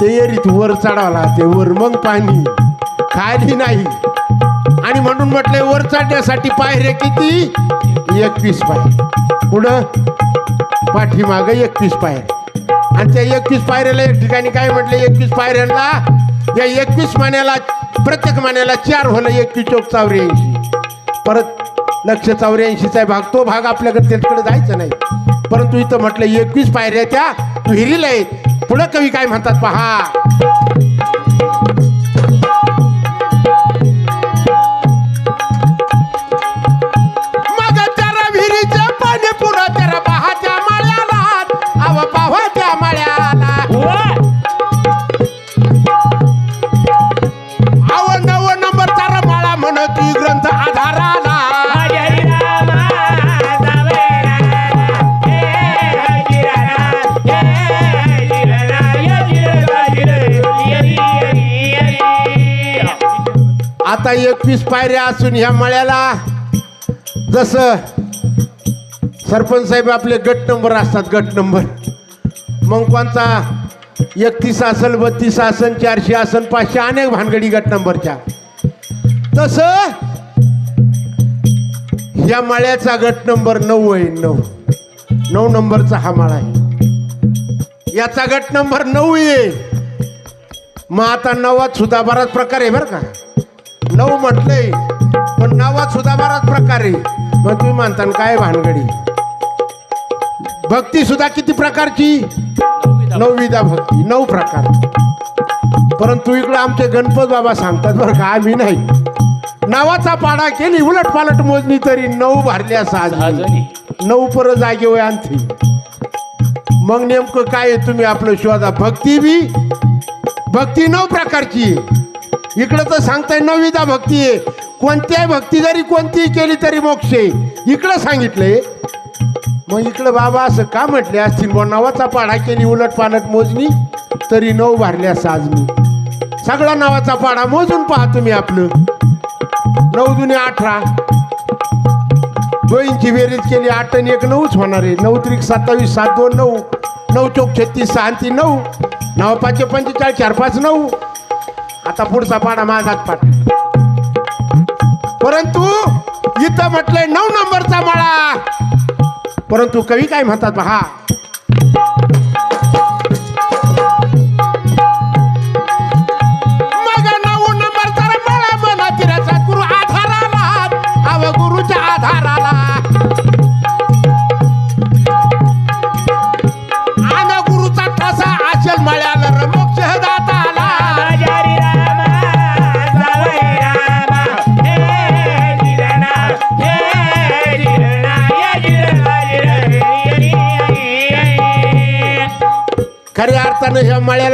ते एरीत वर चढावला ते वर मग पाणी. खाली नाही. आणि म्हणून म्हटलंय वर चढण्यासाठी पायऱ्या किती? एकवीस पायऱ्या. कुठं पाठीमाग एकवीस पायऱ्या. आणि त्या एकवीस पायऱ्याला एक ठिकाणी काय म्हटलं एकवीस पायऱ्यांना या एकवीस मान्याला प्रत्येक मान्याला चार होलं एकवीस चौक चौऱ्याऐंशी. परत लक्ष चौऱ्याऐंशीचा भाग. तो भाग आपल्याकडे त्याकडे जायचा नाही. परंतु इथं म्हटलं एकवीस पायऱ्या त्या विहिरीला आहेत. पुढं कवी काय म्हणतात पहा. आधाराला. आता एकवीस पायऱ्या असून ह्या मळ्याला. जसं सरपंच साहेब आपले गट नंबर असतात गट नंबर. मग कोणता? एकतीस आसन बत्तीस आसन चारशे आसन पाचशे अनेक भानगडी गट नंबरच्या. तसं ह्या माळ्याचा गट नंबर नऊ आहे नऊ. नऊ नंबरचा हा माळा आहे. याचा गट नंबर नऊ आहे. मग आता नवात सुद्धा बराच प्रकार आहे बरं का. नऊ म्हटलंय पण नावात सुद्धा बराच प्रकार आहे. मग तुम्ही म्हणता काय भानगडी? भक्ती सुद्धा किती प्रकारची? नवविधा भक्ती नऊ प्रकार. परंतु इकडं आमचे गणपत बाबा सांगतात बरं का आम्ही नाही. नावाचा पाडा केली उलट पालट मोजणी तरी नऊ भरल्या सहा नऊ पर जागे वय आणखी मग नेमकं काय तुम्ही आपलं शोधा? भक्ती बी? भक्ती नऊ प्रकारची इकडं तर सांगताय नवविधा भक्ती आहे. कोणत्याही भक्ती जरी कोणतीही केली तरी मोक्ष. आहे इकडं सांगितलंय. मग इकडं बाबा असं का म्हटले? असतील बुवा नावाचा पाढा केली उलट पालट मोजणी तरी नऊ भरल्या साजनी सगळा नावाचा पाढा मोजून पहा तुम्ही आपलं. नऊ जुने अठरा. दोनची बेरीज केली आठ आणि एक नऊच होणार आहे. नऊ त्रिक सत्तावीस सात दोन नऊ. नऊ चौक छत्तीस सहा तीन नऊ नऊ. पाचशे पंचेचाळीस चार पाच नऊ. आता पुढचा पाडा माझाच पाठ परंतु इथं म्हटलंय नऊ नंबरचा माळा. परंतु कवी काय म्हणतात पहा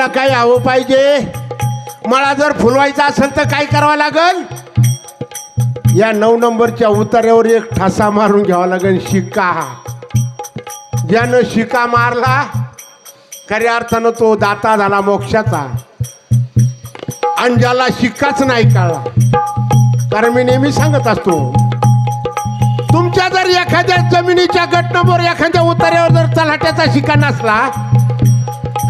ह्या काय हवं पाहिजे? मला जर फुलवायचा असेल तर काय करावं लागल? या नऊ नंबरच्या उतार्यावर एक ठसा मारून घ्यावा लागेल शिक्का. ज्यानं शिका मारला खऱ्या अर्थानं तो दाता झाला मोक्षाचा. आणि ज्याला शिक्काच नाही कळला. कारण मी नेहमी सांगत असतो तुमच्या जर एखाद्या जमिनीच्या गटनंबर एखाद्या उतार्यावर जर तलाट्याचा शिका नसला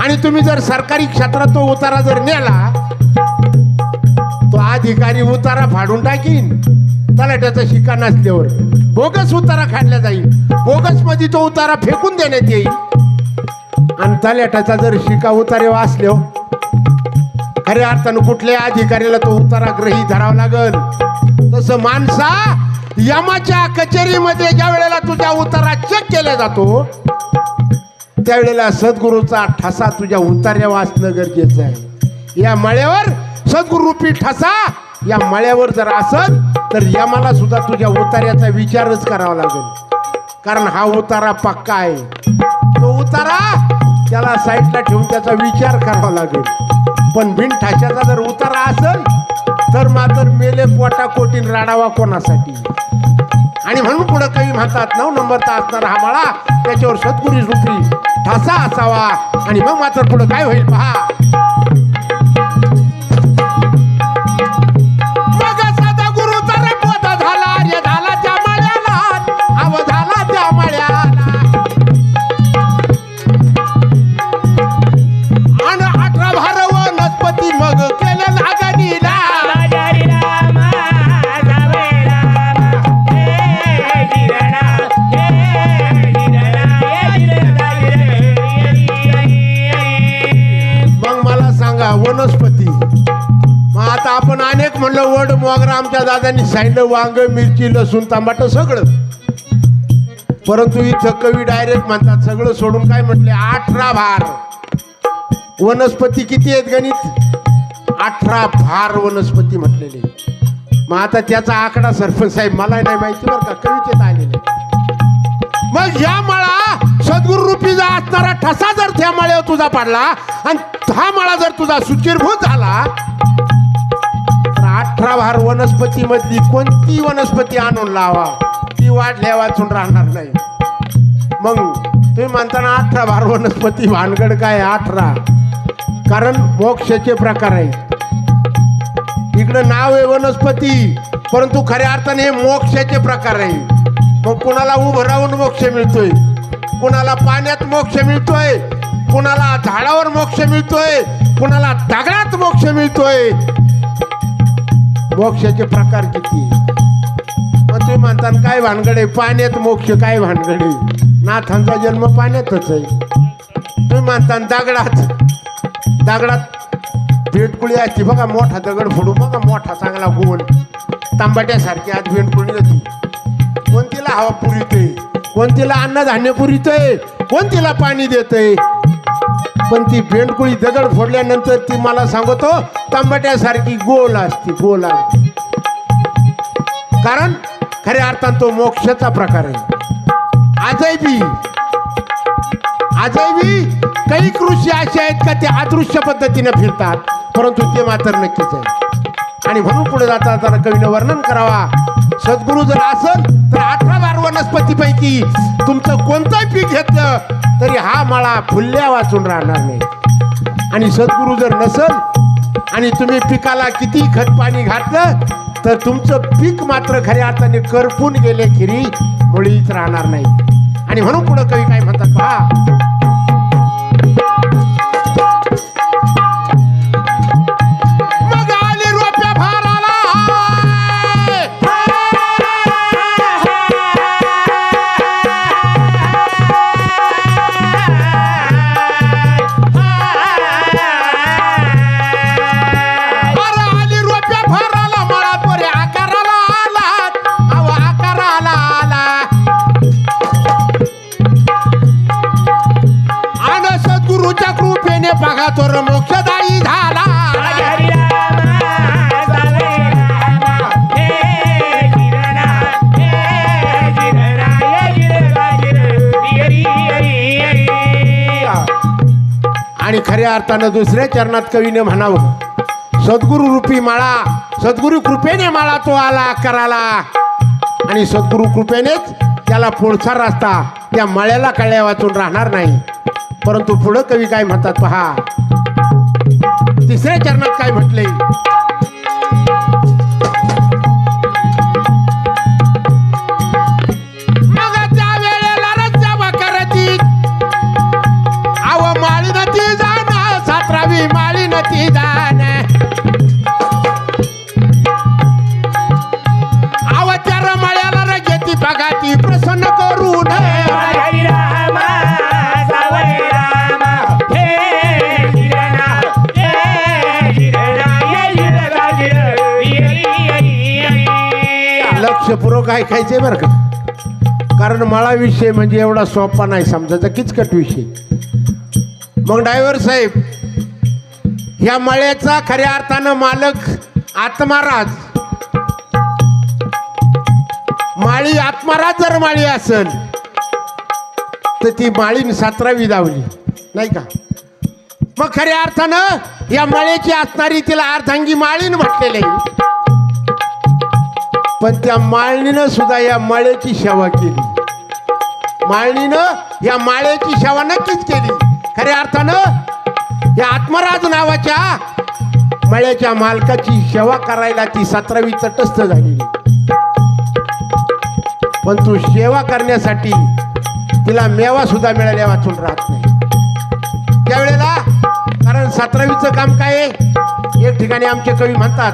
आणि तुम्ही जर सरकारी क्षेत्रात तो उतारा जर नेला तो अधिकारी उतारा फाडून टाकीन. तलाट्याचा शिका नसल्यावर. बोगस उतारा खाडला जाईल. बोगसमध्ये तो उतारा फेकून देण्यात येईल. आणि तलाट्याचा जर शिका उतारे वाचल्यो खऱ्या अर्थानं कुठल्याही अधिकाऱ्याला तो उतारा ग्रही धरावा लागल? तसं माणसा यमाच्या कचेरीमध्ये ज्या वेळेला तुझ्या उतारा चेक केला जातो त्यावेळेला सद्गुरूचा ठसा तुझ्या उतार्या वाचणं गरजेचं आहे. या मळ्यावर सद्गुरूपी ठसा या मळ्यावर जर असत तर यमाला सुद्धा तुझ्या उतार्याचा विचारच करावा लागेल. कारण हा उतारा पक्का आहे. तो उतारा त्याला साईडला ठेवून त्याचा विचार करावा लागेल. पण बिन ठाशाचा जर उतारा असेल तर मात्र मेले कोटा कोटीन राडावा कोणासाठी? आणि म्हणून पुढे काही म्हणतात नऊ नंबरचा असणारा हा मळा त्याच्यावर सद्गुरी सुखी ठासा असावा. आणि मग मात्र पुढे काय होईल पहा. मोगरा वनस्पती. मग आता आपण अनेक म्हणलं वड मोगरा आमच्या दादांनी सांगितलं वांग मिरची लसूण तांबाट सगळं. परंतु इथं कवी डायरेक्ट म्हणतात सगळं सोडून काय म्हटले? अठरा भार. वनस्पती किती आहेत गणित? अठरा भार वनस्पती म्हटलेले. मग आता त्याचा आकडा सरपंच साहेब मला नाही माहिती बरं का कवितेत आलेले. मग या माळा सद्गुरु रुपीचा असणारा ठसा जर त्या माळ्यावर तुझा पडला आणि हा माळा जर तुझा सुचिरभूत झाला तर अठरा भार वनस्पती मधली कोणती वनस्पती आणून लावा? ती वाढल्या वाचून राहणार नाही. मग तुम्ही म्हणताना अठरा भार वनस्पती भानगड काय अठरा. कारण मोक्षाचे प्रकार आहेत. इकडं नाव आहे वनस्पती परंतु खऱ्या अर्थाने हे मोक्षाचे प्रकार आहे मग कुणाला उभं राहून मोक्ष मिळतोय? कुणाला पाण्यात मोक्ष मिळतोय कुणाला झाडावर मोक्ष मिळतोय कुणाला दगडात मोक्ष मिळतोय. मोक्षाचे प्रकार किती? मग तुम्ही म्हणता काय भानगड? आहे पाण्यात मोक्ष काय भानगड? आहे नाथांचा जन्म पाण्यातच आहे. तुम्ही म्हणता दगडात दगडात भेटकुळी असते बघा मोठा दगड फोडू बघा मोठा चांगला गोल तांबाट्यासारखी आज भेटकुळी होती. कोणतीला हवा कोण तिला अन्नधान्य कोण तिला पाणी देतय? पण ती भेंडकुळी दगड फोडल्यानंतर ती मला सांगतो तांबट्यासारखी गोल असते गोल असते. कारण खऱ्या अर्थान तो मोक्षाचा प्रकार आहे. आजही बी आजही बी काही कृषी असे आहेत का ते अदृश्य पद्धतीने फिरतात परंतु ते मात्र नक्कीच आहे. आणि म्हणून पुढे जाता जाताना कवीनं वर्णन करावा सद्गुरू जर असल तर अठरा बार वनस्पतीपैकी तुमचं कोणतंही पीक घेतलं तरी हा मळा फुल्ल्या वाचून राहणार नाही. आणि सद्गुरू जर नसल आणि तुम्ही पिकाला किती खत पाणी घातलं तर तुमचं पीक मात्र खऱ्या अर्थाने करपून गेले खिरी मुळीच राहणार नाही. आणि म्हणून पुढं कवी काय म्हणतात पहा आणि खऱ्या अर्थानं दुसऱ्या चरणात कवीने म्हणावं सद्गुरु रूपी माळा सद्गुरु कृपेने माळा तो आला कराला आणि सद्गुरु कृपेनेच त्याला पुढचा रस्ता त्या मळ्याला कळ्या वाचून राहणार नाही. परंतु पुढं कवी काय म्हणतात पहा? तिसऱ्या चरणात काय म्हटले? लक्षपूर्वक बरं का? कारण मळा विषय म्हणजे एवढा सोपा नाही समजायचा किचकट विषय. मग ड्रायव्हर साहेब ह्या मळ्याचा खऱ्या अर्थानं मालक आत्माराज. माळी आत्माराज जर माळी असन तर ती माळीन सतरावी दावली नाही का? मग खऱ्या अर्थानं या मळ्याची असणारी तिला अर्धांगी माळीन म्हटलेले. पण त्या माळणीनं सुद्धा या माळ्याची सेवा केली. माळणीनं या माळ्याची सेवा नक्कीच केली. खऱ्या अर्थानं या आत्मराज नावाच्या मळ्याच्या मालकाची सेवा करायला ती सतरावी तटस्थ झालेली. पण तू सेवा करण्यासाठी तिला मेवा सुद्धा मिळाल्या वाचून राहत नाही. त्यावेळेला कारण सतरावीचं काम काय आहे? एक ठिकाणी आमचे कवी म्हणतात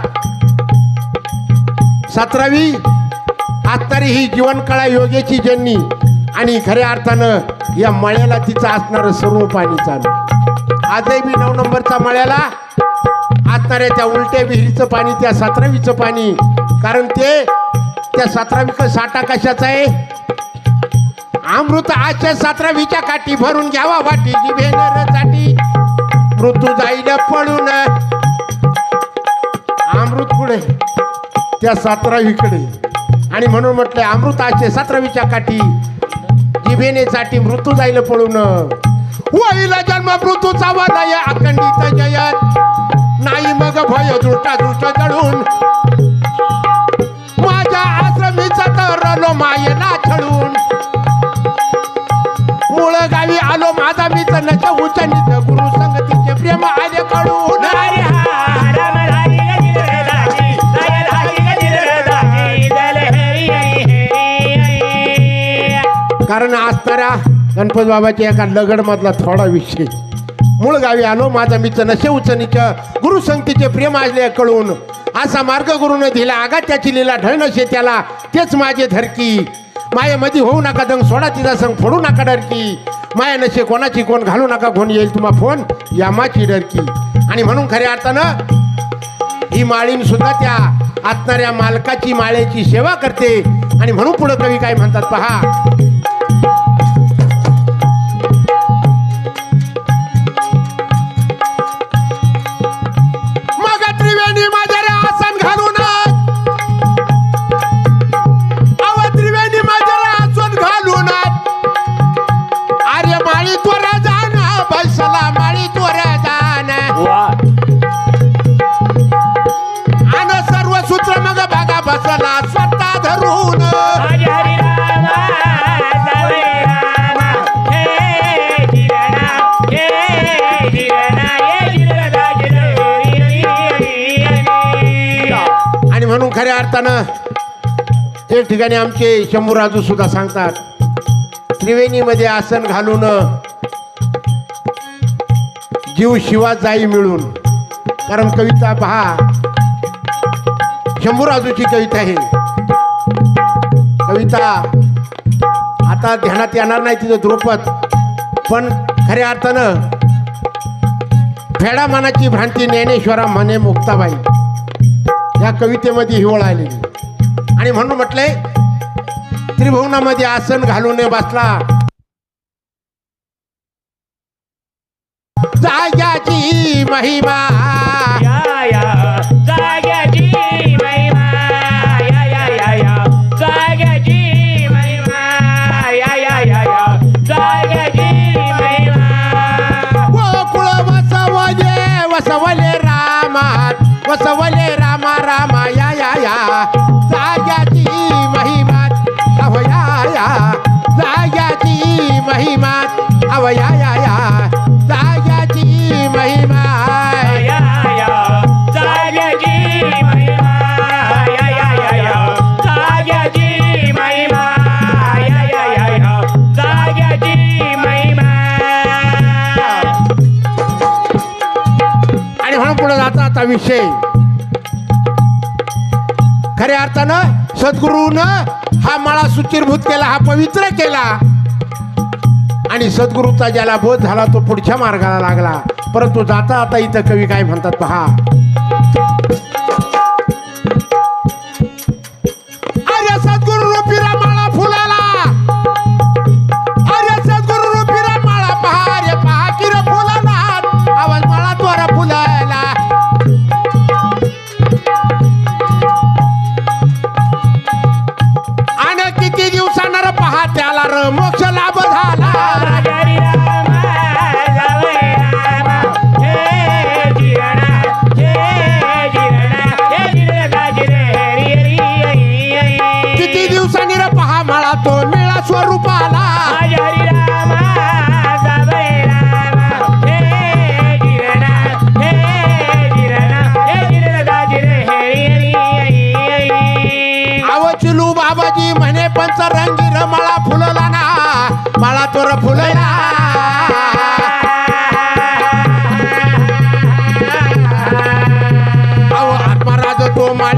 सतरावी? आत्तारी ही जीवनकळा योगेची जननी आणि खऱ्या अर्थानं या मळ्याला तिचं असणारं सर्व पाणी चालू. आजही बी नऊ नंबरचा मळ्याला. असणाऱ्या त्या उलट्या विहिरीचं पाणी त्या सतरावीचं पाणी. कारण ते त्या सतरावीचा साठा कशाचा आहे? अमृत आजच्या सतरावीच्या काठी भरून घ्यावा वाटी जिभेनरसाठी मृत्यू जाईल पळून. अमृत पुढे त्या सतरावीकडे आणि म्हणून म्हटलं अमृताचे सातरावीच्या काठी जिभेनेसाठी मृत्यू जाईल पळून. होईल जन्म मृत्यूचा वादय अखंडित जयत. नाही मग भय दृष्टा दृष्ट जळून. माझ्या आश्रमीचा तर मायेला छळून. मूळ गावी आलो माझा मित्र नच उच्च गुरु संगतीचे प्रेम आले कडून कारण असणाऱ्या गणपत बाबाच्या एका लगडमधला थोडा विषय. मूळ गावी आलो माझा मित्र नशे उचनीच गुरुसंगतीचे प्रेम आले कळून. असा मार्ग गुरुने दिला आगा त्याची लिला ढळ नशे त्याला तेच माझे धरकी. मायेमध्ये होऊ नका दंग सोडा तिचा संग फोडू नका डरकी. माया नशे कोणाची कोण घालू नका कोण येईल तुम्हा फोन यामाची डरकी. आणि म्हणून खऱ्या अर्थानं ही माळीन सुद्धा त्या आतणाऱ्या मालकाची माळेची सेवा करते. आणि म्हणून पुढं कवी काय म्हणतात पहा हरी हरी हरी आणि म्हणून खऱ्या अर्थानं एक ठिकाणी आमचे शंभूराजू सुद्धा सांगतात त्रिवेणीमध्ये आसन घालून जीव शिवा जाई मिळून. कारण कविता पहा शंभूराजूची कविता आहे. कविता आता ध्यानात येणार नाही तिचं द्रुपद पण खऱ्या अर्थानं फेडा मनाची भ्रांती ज्ञानेश्वरा म्हणे मुक्ताबाई. या कवितेमध्ये हिवळ आलेली. आणि म्हणून म्हटलंय त्रिभुवनामध्ये आसन घालून बसला. जाग्याची महिमा. या या. पुढे विषय खऱ्या अर्थानं सद्गुरून हा मळा सुचिरभूत केला हा पवित्र केला. आणि सद्गुरूचा ज्याला बोध झाला तो पुढच्या मार्गाला लागला. परंतु जाता आता इथं कवी काय म्हणतात पहा? अहो आत्माराज तो माळी